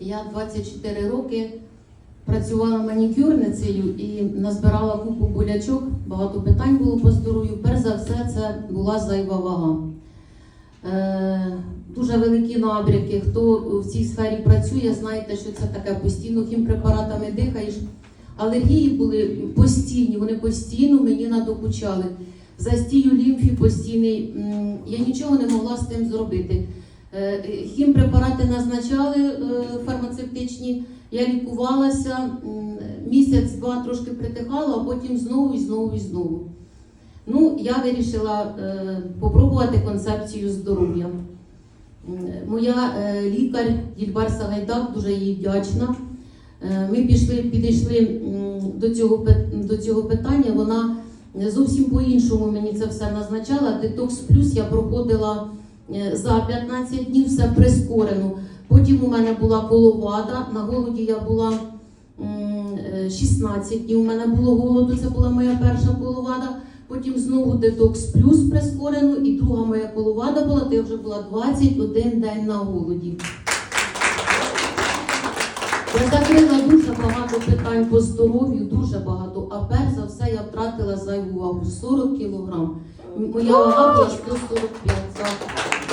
Я 24 роки працювала манікюрницею і назбирала купу болячок, багато питань було по здоров'ю. Перш за все, це була зайва вага. Е, дуже великі набряки. Хто в цій сфері працює, знаєте, що це таке постійно хімпрепаратами дихаєш. Алергії були постійні, вони постійно мені надокучали. Застій у лімфі постійний. Я нічого не могла з тим зробити. Е, е, Хімпрепарати назначали е, фармацевтичні, я лікувалася місяць-два трошки притихала, а потім знову і знову і знову. Ну, я вирішила е, попробувати концепцію здоров'я. Моя лікар Дільбар Сагайдак, дуже їй вдячна. Ми пішли, підійшли до цього, до цього питання. Вона зовсім по-іншому мені це все назначала. Детокс плюс я проходила за 15 днів, все прискорено. Потім у мене була коловада. На голоді я була е, 16 днів. У мене було голоду, це була моя перша коловада. Потім знову детокс плюс прискорено, і друга моя коловада була, то вже була 21 день на голоді. Я закрила дуже багато питань по здоров'ю, дуже багато. А перш за все я втратила зайву вагу 40 кілограм. Моя вага була 145. Então,